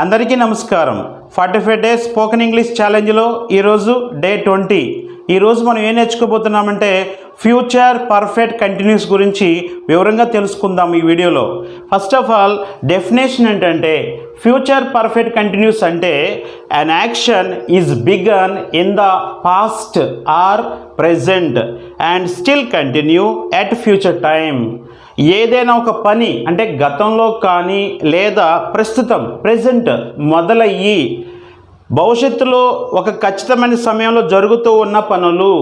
అందరికీ నమస్కారం. Forty five days spoken English ఛాలెంజ్లో ఈరోజు డే ట్వంటీ. ఈరోజు మనం ఏం నేర్చుకోబోతున్నామంటే ఫ్యూచర్ పర్ఫెక్ట్ కంటిన్యూస్ గురించి వివరంగా తెలుసుకుందాం ఈ వీడియోలో. ఫస్ట్ ఆఫ్ ఆల్ డెఫినేషన్ ఏంటంటే ఫ్యూచర్ పర్ఫెక్ట్ కంటిన్యూస్ అంటే an action is begun in the past or present and still continue at future time ఏదైనా ఒక పని అంటే గతంలో కానీ లేదా ప్రస్తుతం ప్రజెంట్ మొదలయ్యి భవిష్యత్తులో ఒక ఖచ్చితమైన సమయంలో జరుగుతూ ఉన్న పనులు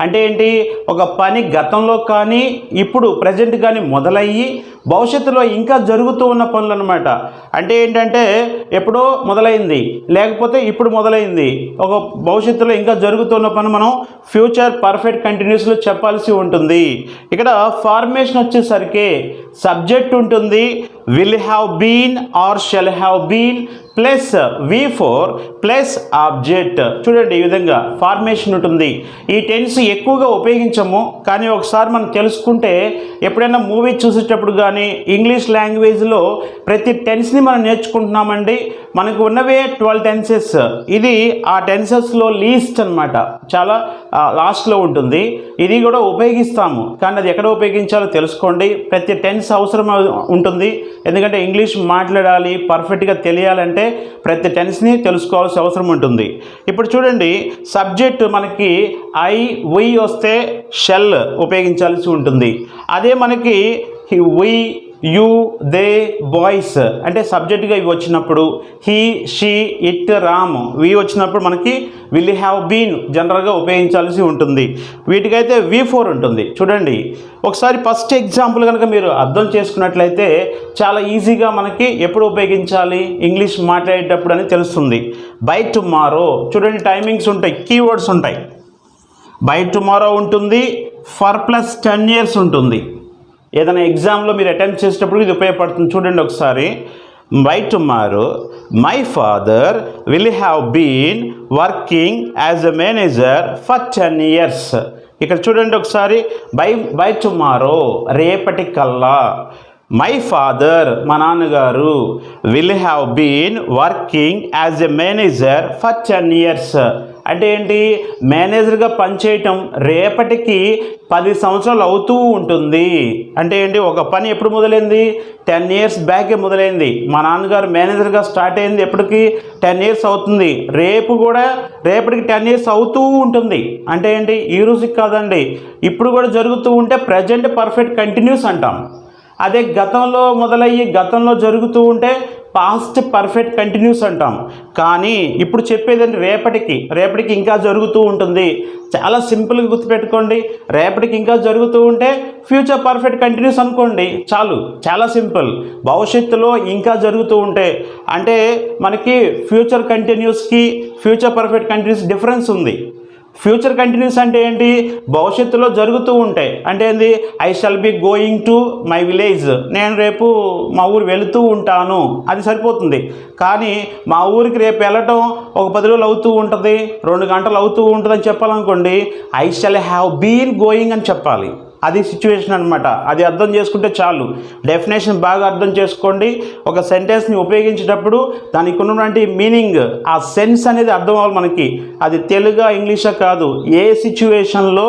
అంటే ఏంటి? ఒక పని గతంలో కానీ ఇప్పుడు ప్రజెంట్ కానీ మొదలయ్యి భవిష్యత్తులో ఇంకా జరుగుతూ ఉన్న పనులు అనమాట అంటే ఏంటంటే ఎప్పుడో మొదలైంది. లేకపోతే ఇప్పుడు మొదలైంది. ఒక భవిష్యత్తులో ఇంకా జరుగుతున్న పని మనం ఫ్యూచర్ పర్ఫెక్ట్ కంటిన్యూస్లో చెప్పాల్సి ఉంటుంది. ఇక్కడ ఫార్మేషన్ వచ్చేసరికి సబ్జెక్ట్ ఉంటుంది. Will have been or shall have been plus V four plus object చూడండి ఈ విధంగా ఫార్మేషన్ ఉంటుంది. ఈ టెన్స్ ఎక్కువగా ఉపయోగించము కానీ ఒకసారి మనం తెలుసుకుంటే ఎప్పుడైనా మూవీ చూసేటప్పుడు కానీ ఇంగ్లీష్ లాంగ్వేజ్లో ప్రతి టెన్స్ని మనం నేర్చుకుంటున్నామండి. మనకు ఉన్నవే ట్వెల్వ్ టెన్సెస్ ఇది ఆ టెన్సెస్లో లీస్ట్ అనమాట చాలా లాస్ట్లో ఉంటుంది. ఇది కూడా ఉపయోగిస్తాము. కానీ అది ఎక్కడ ఉపయోగించాలో తెలుసుకోండి. ప్రతి టెన్స్ అవసరం ఉంటుంది. ఎందుకంటే ఇంగ్లీష్ మాట్లాడాలి పర్ఫెక్ట్గా తెలియాలంటే ప్రతి టెన్స్ని తెలుసుకోవాల్సిన అవసరం ఉంటుంది. ఇప్పుడు చూడండి సబ్జెక్ట్ మనకి ఐ వై వస్తే షెల్ ఉపయోగించాల్సి ఉంటుంది. అదే మనకి ఉయ్ యు దే బాయ్స్ అంటే సబ్జెక్ట్గా ఇవి వచ్చినప్పుడు he she it Ram we వచ్చినప్పుడు మనకి విల్ హ్యావ్ బీన్ జనరల్గా ఉపయోగించాల్సి ఉంటుంది. వీటికైతే వి ఫోర్ ఉంటుంది. చూడండి. ఒకసారి ఫస్ట్ ఎగ్జాంపుల్ కనుక మీరు అర్థం చేసుకున్నట్లయితే చాలా ఈజీగా మనకి ఎప్పుడు ఉపయోగించాలి? ఇంగ్లీష్ మాట్లాడేటప్పుడు అని తెలుస్తుంది. బై టుమారో చూడండి టైమింగ్స్ ఉంటాయి. కీవర్డ్స్ ఉంటాయి. బై టుమారో ఉంటుంది. ఫర్ ప్లస్ టెన్ ఇయర్స్ ఉంటుంది. ఏదైనా ఎగ్జామ్లో మీరు అటెంప్ట్ చేసేటప్పుడు ఇది ఉపయోగపడుతుంది. చూడండి ఒకసారి. By tomorrow my father will have been working as a manager for ten years ఇక్కడ చూడండి ఒకసారి. బై బై టుమారో రేపటి కల్లా మై ఫాదర్ మా నాన్నగారు will have been working as a manager for ten years అంటే ఏంటి? మేనేజర్గా పనిచేయటం రేపటికి పది సంవత్సరాలు అవుతూ ఉంటుంది. అంటే ఏంటి? ఒక పని ఎప్పుడు మొదలైంది? టెన్ ఇయర్స్ బ్యాకే మొదలైంది. మా నాన్నగారు మేనేజర్గా స్టార్ట్ అయింది ఎప్పటికి? టెన్ ఇయర్స్ అవుతుంది. రేపు కూడా రేపటికి టెన్ ఇయర్స్ అవుతూ ఉంటుంది. అంటే ఏంటి? ఈ రోజుకి కాదండి. ఇప్పుడు కూడా జరుగుతూ ఉంటే ప్రజెంట్ పర్ఫెక్ట్ కంటిన్యూస్ అంటాం. అదే గతంలో మొదలయ్యి గతంలో జరుగుతూ ఉంటే పాస్ట్ పర్ఫెక్ట్ కంటిన్యూస్ అంటాం. కానీ ఇప్పుడు చెప్పేదండి రేపటికి రేపటికి ఇంకా జరుగుతూ ఉంటుంది. చాలా సింపుల్గా గుర్తుపెట్టుకోండి. రేపటికి ఇంకా జరుగుతూ ఉంటే ఫ్యూచర్ పర్ఫెక్ట్ కంటిన్యూస్ అనుకోండి. చాలు చాలా సింపుల్. భవిష్యత్తులో ఇంకా జరుగుతూ ఉంటే అంటే మనకి ఫ్యూచర్ కంటిన్యూస్కి ఫ్యూచర్ పర్ఫెక్ట్ కంటిన్యూస్ డిఫరెన్స్ ఉంది. ఫ్యూచర్ కంటిన్యూస్ అంటే ఏంటి? భవిష్యత్తులో జరుగుతూ ఉంటాయి. అంటే ఏంది? I shall be going to my village నేను రేపు మా ఊరు వెళుతూ ఉంటాను. అది సరిపోతుంది. కానీ మా ఊరికి రేపు వెళ్ళటం ఒక పది రోజులు అవుతూ ఉంటుంది. రెండు గంటలు అవుతూ ఉంటుంది అని చెప్పాలనుకోండి I shall have been going అని చెప్పాలి. అది సిచ్యువేషన్ అనమాట అది అర్థం చేసుకుంటే చాలు. డెఫినేషన్ బాగా అర్థం చేసుకోండి. ఒక సెంటెన్స్ని ఉపయోగించేటప్పుడు దానికి ఉన్నటువంటి మీనింగ్ ఆ సెన్స్ అనేది అర్థం అవ్వాలి మనకి. అది తెలుగా ఇంగ్లీషా కాదు. ఏ సిచ్యువేషన్లో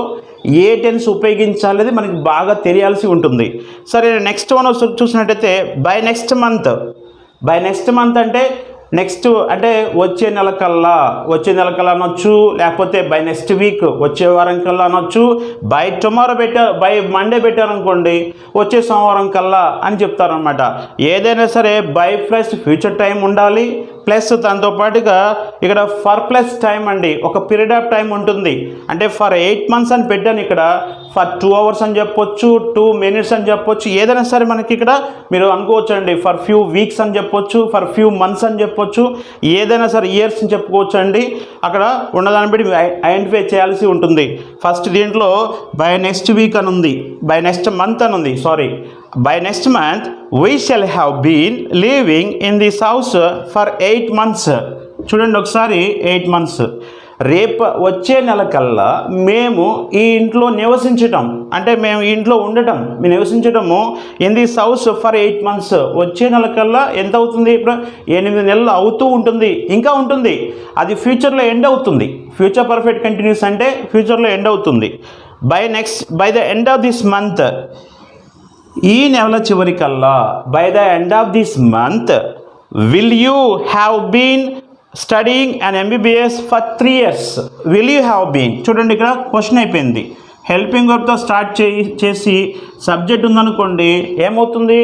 ఏ టెన్స్ ఉపయోగించాలనేది మనకి బాగా తెలియాల్సి ఉంటుంది. సరే నెక్స్ట్ వన్ చూసినట్టయితే by next month by next month అంటే నెక్స్ట్ అంటే వచ్చే నెల కల్లా వచ్చే నెల కల్లా అనొచ్చు లేకపోతే బై నెక్స్ట్ వీక్ వచ్చే వారం కల్లా అనొచ్చు బై టుమారో పెట్టారు బై మండే పెట్టారనుకోండి వచ్చే సోమవారం కల్లా అని చెప్తారనమాట ఏదైనా సరే బై ప్లస్ ఫ్యూచర్ టైం ఉండాలి ప్లస్ దాంతో పాటుగా ఇక్కడ ఫర్ ప్లస్ టైం అండి ఒక పీరియడ్ ఆఫ్ టైం ఉంటుంది. అంటే ఫర్ ఎయిట్ మంత్స్ అని పెట్టాను ఇక్కడ ఫర్ టూ అవర్స్ అని చెప్పొచ్చు టూ మినిట్స్ అని చెప్పొచ్చు ఏదైనా సరే మనకి ఇక్కడ మీరు అనుకోవచ్చు అండి ఫర్ ఫ్యూ వీక్స్ అని చెప్పొచ్చు ఫర్ ఫ్యూ మంత్స్ అని చెప్పొచ్చు ఏదైనా సరే ఇయర్స్ అని చెప్పుకోవచ్చండి. అక్కడ ఉన్నదాన్ని బట్టి ఐడెంటిఫై చేయాల్సి ఉంటుంది. ఫస్ట్ దీంట్లో బై నెక్స్ట్ వీక్ అని ఉంది. బై నెక్స్ట్ మంత్ అని ఉంది sorry by next month we shall have been living in this house for eight months చూడండి ఒకసారి ఎయిట్ మంత్స్ రేపు వచ్చే నెల కల్లా మేము ఈ ఇంట్లో నివసించటం. అంటే మేము ఈ ఇంట్లో ఉండటం. మేము నివసించటము. In this house for eight months వచ్చే నెల కల్లా ఎంత అవుతుంది? ఇప్పుడు ఎనిమిది నెలలు అవుతూ ఉంటుంది. ఇంకా ఉంటుంది. అది ఫ్యూచర్లో ఎండ్ అవుతుంది. ఫ్యూచర్ పర్ఫెక్ట్ కంటిన్యూస్ అంటే ఫ్యూచర్లో ఎండ్ అవుతుంది. By next by the end of this month ఈ నెల చివరికల్లా by the end of this month will you have been studying and MBBS for three years will you have been చూడండి ఇక్కడ question అయిపోయింది. Helping వర్క్తో start చేయి చేసి subject ఉందనుకోండి ఏమవుతుంది?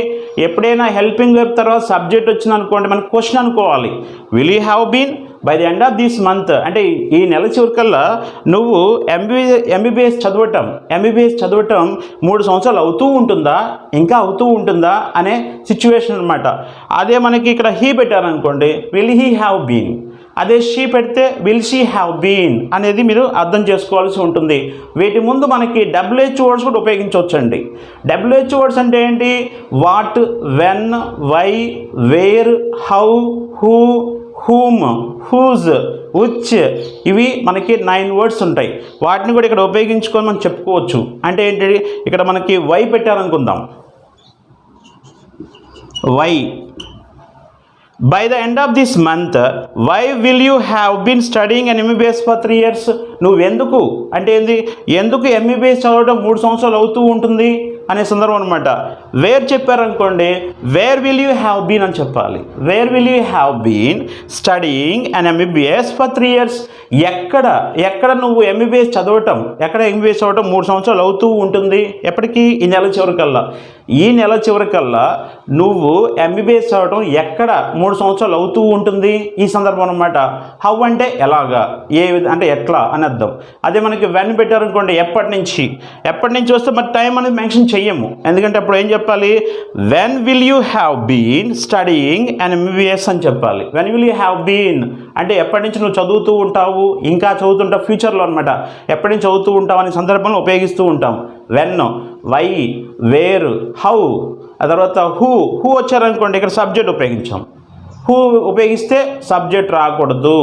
ఎప్పుడైనా హెల్పింగ్ వర్క్ తర్వాత సబ్జెక్ట్ వచ్చిందనుకోండి మనకు క్వశ్చన్ అనుకోవాలి. Will you have been by the end of this month అంటే ఈ నెల చివరికల్లా నువ్వు ఎంబీ ఎంబీబీఎస్ చదవటం ఎంబీబీఎస్ చదవటం మూడు సంవత్సరాలు అవుతూ ఉంటుందా? ఇంకా అవుతూ ఉంటుందా? అనే సిచ్యువేషన్ అనమాట అదే మనకి ఇక్కడ హీ పెట్టారనుకోండి విల్ హీ హ్యావ్ బీన్ అదే షీ పెడితే విల్ షీ హ్యావ్ బీన్ అనేది మీరు అర్థం చేసుకోవాల్సి ఉంటుంది. వీటి ముందు మనకి డబ్ల్యూహెచ్ వర్డ్స్ కూడా ఉపయోగించవచ్చండి. డబ్ల్యూహెచ్ వర్డ్స్ అంటే ఏంటి? What when why where how who whom whose which ఇవి మనకి నైన్ వర్డ్స్ ఉంటాయి. వాటిని కూడా ఇక్కడ ఉపయోగించుకొని మనం చెప్పుకోవచ్చు. అంటే ఏంటి ఇక్కడ మనకి why పెట్టారనుకుందాం why by the end of this month why will you have been studying and MBBS for three years నువ్వు ఎందుకు అంటే ఏంది? ఎందుకు ఎంబీబీఎస్ చదవడం మూడు సంవత్సరాలు అవుతూ ఉంటుంది? అనే సందర్భం అనమాట వేర్ చెప్పారనుకోండి where will you have been అని చెప్పాలి. Where will you have been studying and MBBS for three years ఎక్కడ ఎక్కడ నువ్వు ఎంబీబీఎస్ చదవటం ఎక్కడ ఎంబీబీఎస్ చదవటం మూడు సంవత్సరాలు అవుతూ ఉంటుంది? ఎప్పటికీ? ఈ నెల చివరికల్లా. ఈ నెల చివరికల్లా నువ్వు ఎంబీబీఎస్ చదవటం ఎక్కడ మూడు సంవత్సరాలు అవుతూ ఉంటుంది? ఈ సందర్భం అనమాట హౌ అంటే ఎలాగా? ఏ విధ అంటే ఎట్లా అని అర్థం. అదే మనకి వెన్ పెట్టారనుకోండి ఎప్పటి నుంచి? ఎప్పటి నుంచి వస్తే మరి టైం అనేది మెన్షన్ చెయ్యము. ఎందుకంటే అప్పుడు ఏం చెప్పాలి? When will you have been studying and MBBS అని చెప్పాలి. When will you have been అంటే ఎప్పటి నుంచి నువ్వు చదువుతూ ఉంటావు? ఇంకా చదువుతుంటావు ఫ్యూచర్లో అనమాట ఎప్పటి నుంచి చదువుతూ ఉంటాం అనే సందర్భంలో ఉపయోగిస్తూ ఉంటాం. వెన్ వై వేర్ హౌ ఆ తర్వాత హూ హూ వచ్చారనుకోండి ఇక్కడ సబ్జెక్ట్ ఉపయోగించాం. హూ ఉపయోగిస్తే సబ్జెక్ట్ రాకూడదు.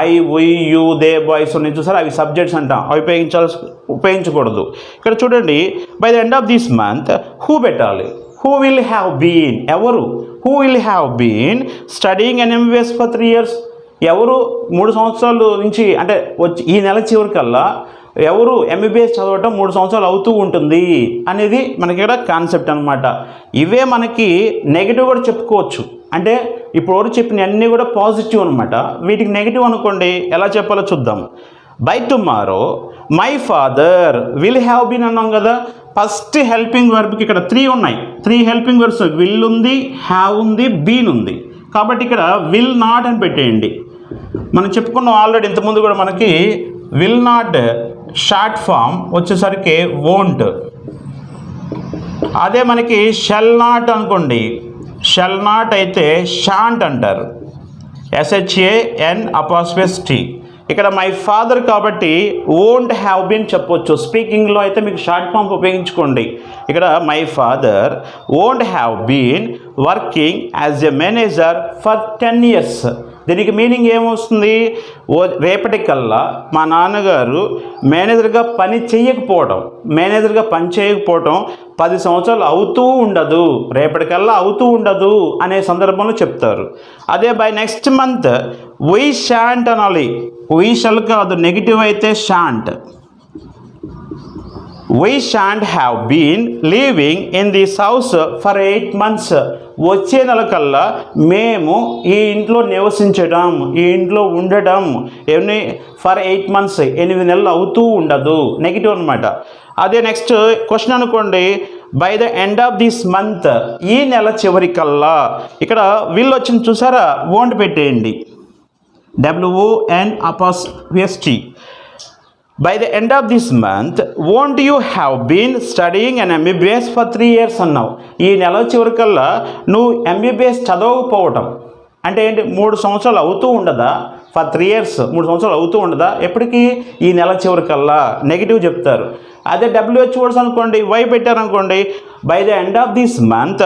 I we you they boys ఉన్నాయి చూసారు? అవి సబ్జెక్ట్స్ అంటాం. అవి ఉపయోగించాల్సి ఉపయోగించకూడదు. ఇక్కడ చూడండి by the end of this month who పెట్టాలి? హూ విల్ హ్యావ్ బీన్ ఎవరు? Who will have been studying and MBS for three years ఎవరు మూడు సంవత్సరాలు నుంచి అంటే వచ్చి ఈ నెల చివరికల్లా ఎవరు ఎంబీబీఎస్ చదవటం మూడు సంవత్సరాలు అవుతూ ఉంటుంది అనేది మనకి ఇక్కడ కాన్సెప్ట్ అనమాట ఇవే మనకి నెగిటివ్ కూడా చెప్పుకోవచ్చు. అంటే ఇప్పుడు ఎవరు చెప్పిన అన్నీ కూడా పాజిటివ్ అనమాట వీటికి నెగిటివ్ అనుకోండి ఎలా చెప్పాలో చూద్దాం. By tomorrow my father will have been అన్నాం కదా ఫస్ట్ హెల్పింగ్ వర్బ్కి ఇక్కడ త్రీ ఉన్నాయి. త్రీ హెల్పింగ్ వర్బ్స్ విల్ ఉంది హ్యావ్ ఉంది బీన్ ఉంది. కాబట్టి ఇక్కడ విల్ నాట్ అని పెట్టేయండి. మనం చెప్పుకున్నాం ఆల్రెడీ ఇంతకుముందు కూడా మనకి విల్ నాట్ షార్ట్ ఫామ్ వచ్చేసరికి వోంట్ అదే మనకి షెల్ నాట్ అనుకోండి. షెల్ నాట్ అయితే షాంట్ అంటారు. ఎస్హెచ్ఏ ఎన్ అపాస్పెస్ టీ ఇక్కడ మై ఫాదర్ కాబట్టి ఓంట్ హ్యావ్ బీన్ చెప్పొచ్చు. స్పీకింగ్లో అయితే మీకు షార్ట్ ఫామ్ ఉపయోగించుకోండి. ఇక్కడ my father won't have been working as a manager for ten years దీనికి మీనింగ్ ఏమొస్తుంది? ఓ రేపటికల్లా మా నాన్నగారు మేనేజర్గా పని చేయకపోవడం మేనేజర్గా పని చేయకపోవడం పది సంవత్సరాలు అవుతూ ఉండదు రేపటికల్లా అవుతూ ఉండదు అనే సందర్భంలో చెప్తారు. అదే by next month we shan't అనాలి. వై షల్ కాదు నెగిటివ్ అయితే shan't. We shan't have been living in this house for eight months. వచ్చే నెల కల్లా మేము ఈ ఇంట్లో నివసించడం ఈ ఇంట్లో ఉండడం ఎన్ని ఫర్ ఎయిట్ మంత్స్ ఎనిమిది నెలలు అవుతూ ఉండదు. నెగిటివ్ అనమాట అదే నెక్స్ట్ క్వశ్చన్ అనుకోండి. By the end of this month ఈ నెల చివరికల్లా ఇక్కడ వీళ్ళు వచ్చింది చూసారా? ఓంట్ పెట్టేయండి డబ్ల్యూఓఎన్ అపాస్ VST by the end of this month won't you have been studying and MBBS for three years అన్నావు ఈ నెల చివరికల్లా నువ్వు ఎంబీబీఎస్ చదవకపోవటం. అంటే ఏంటి? మూడు సంవత్సరాలు అవుతూ ఉండదా? ఫర్ త్రీ ఇయర్స్ మూడు సంవత్సరాలు అవుతూ ఉండదా? ఎప్పటికీ ఈ నెల చివరికల్లా నెగిటివ్ చెప్తారు. అదే డబ్ల్యూహెచ్ వర్డ్స్ అనుకోండి వై పెట్టారనుకోండి by the end of this month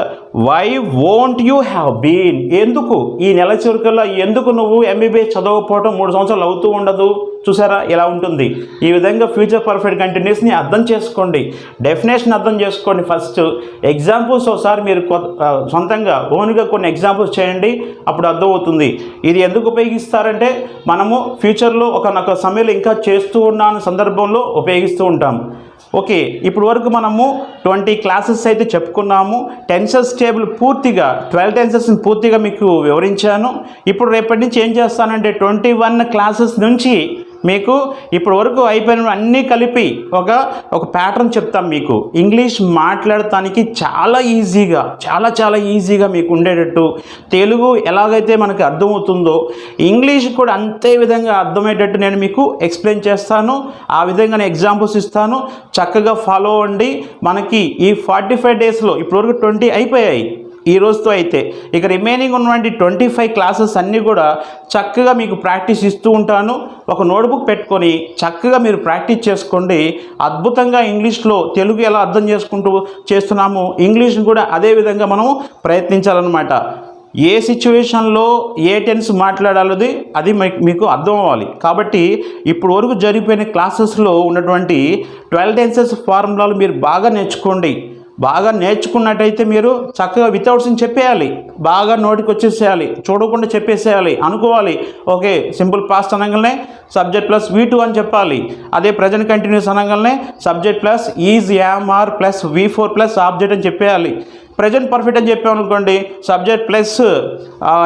why won't you have been ఎందుకు? ఈ నెల చివరికల్లా ఎందుకు నువ్వు ఎంబీబీఎస్ చదవకపోవటం మూడు సంవత్సరాలు అవుతూ ఉండదు? చూసారా? ఇలా ఉంటుంది. ఈ విధంగా ఫ్యూచర్ పర్ఫెక్ట్ కంటిన్యూస్ని అర్థం చేసుకోండి. డెఫినేషన్ అర్థం చేసుకోండి ఫస్ట్ ఎగ్జాంపుల్స్ ఒకసారి మీరు సొంతంగా ఓన్గా కొన్ని ఎగ్జాంపుల్స్ చేయండి. అప్పుడు అర్థమవుతుంది. ఇది ఎందుకు ఉపయోగిస్తారంటే మనము ఫ్యూచర్లో ఒకనొక సమయంలో ఇంకా చేస్తూ ఉన్న సందర్భంలో ఉపయోగిస్తూ ఉంటాం. ఓకే ఇప్పుడు వరకు మనము ట్వంటీ క్లాసెస్ అయితే చెప్పుకున్నాము. టెన్సర్స్ టేబుల్ పూర్తిగా ట్వెల్వ్ టెన్సర్స్ని పూర్తిగా మీకు వివరించాను. ఇప్పుడు రేపటి నుంచి ఏం చేస్తానంటే ట్వంటీ వన్ క్లాసెస్ నుంచి మీకు ఇప్పుడు వరకు అయిపోయిన అన్నీ కలిపి ఒక ఒక ప్యాటర్న్ చెప్తాం మీకు. ఇంగ్లీష్ మాట్లాడటానికి చాలా ఈజీగా చాలా చాలా ఈజీగా మీకు ఉండేటట్టు. తెలుగు ఎలాగైతే మనకి అర్థమవుతుందో ఇంగ్లీష్ కూడా అంతే విధంగా అర్థమయ్యేటట్టు నేను మీకు ఎక్స్ప్లెయిన్ చేస్తాను. ఆ విధంగా నేను ఎగ్జాంపుల్స్ ఇస్తాను. చక్కగా ఫాలో అవ్వండి. మనకి ఈ ఫార్టీ ఫైవ్ డేస్లో ఇప్పటివరకు ట్వంటీ అయిపోయాయి. ఈ రోజుతో అయితే ఇక రిమైనింగ్ ఉన్నటువంటి ట్వంటీ ఫైవ్ క్లాసెస్ అన్నీ కూడా చక్కగా మీకు ప్రాక్టీస్ ఇస్తూ ఉంటాను. ఒక నోట్బుక్ పెట్టుకొని చక్కగా మీరు ప్రాక్టీస్ చేసుకోండి. అద్భుతంగా ఇంగ్లీష్లో తెలుగు ఎలా అర్థం చేసుకుంటూ చేస్తున్నాము ఇంగ్లీష్ని కూడా అదే విధంగా మనం ప్రయత్నించాలన్నమాట. ఏ సిచ్యువేషన్లో ఏ టెన్స్ మాట్లాడాలది అది మీకు అర్థం అవ్వాలి. కాబట్టి ఇప్పుడు వరకు జరిగిపోయిన క్లాసెస్లో ఉన్నటువంటి ట్వెల్వ్ టెన్సెస్ ఫార్ములాలు మీరు బాగా నేర్చుకోండి. బాగా నేర్చుకున్నట్టయితే మీరు చక్కగా వితౌట్స్ చెప్పేయాలి. బాగా నోటికి వచ్చేసేయాలి. చూడకుండా చెప్పేసేయాలి. అనుకోవాలి. ఓకే సింపుల్ పాస్ట్ అనగానే సబ్జెక్ట్ ప్లస్ వీ టూ అని చెప్పాలి. అదే ప్రజెంట్ కంటిన్యూస్ అనగానే subject plus is am are plus V four plus object అని చెప్పేయాలి. ప్రజెంట్ పర్ఫెక్ట్ అని చెప్పామనుకోండి subject plus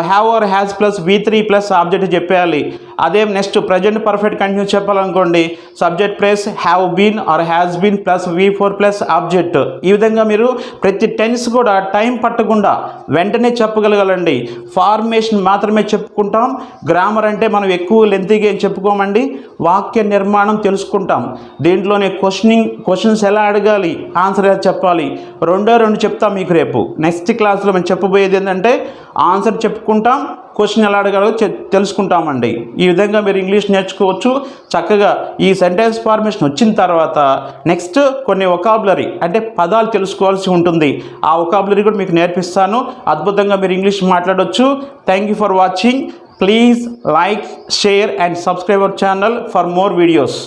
have or has plus V three plus object చెప్పేయాలి. అదే next present perfect continue చెప్పాలనుకోండి subject plus have been or has been plus V four plus object ఈ విధంగా మీరు ప్రతి tense కూడా టైం పట్టకుండా వెంటనే చెప్పగలగాలండి. ఫార్మేషన్ మాత్రమే చెప్పుకుంటాం గ్రామర్ అంటే మనం ఎక్కువ లెంతీగా ఏం చెప్పుకోమండి వాక్య నిర్మాణం తెలుసుకుంటాం. దీంట్లోనే క్వశ్చనింగ్ క్వశ్చన్స్ ఎలా అడగాలి ఆన్సర్ ఎలా చెప్పాలి రెండో రెండు చెప్తాం మీకు రేపు. నెక్స్ట్ క్లాస్లో మేము చెప్పబోయేది ఏంటంటే ఆన్సర్ చెప్పుకుంటాం క్వశ్చన్ ఎలా అడగాలో తెలుసుకుంటామండి. ఈ విధంగా మీరు ఇంగ్లీష్ నేర్చుకోవచ్చు. చక్కగా ఈ సెంటెన్స్ ఫార్మేషన్ వచ్చిన తర్వాత నెక్స్ట్ కొన్ని ఒకాబులరీ అంటే పదాలు తెలుసుకోవాల్సి ఉంటుంది. ఆ ఒకాబులరీ కూడా మీకు నేర్పిస్తాను. అద్భుతంగా మీరు ఇంగ్లీష్ మాట్లాడవచ్చు thank you for watching please like share and subscribe our channel for more videos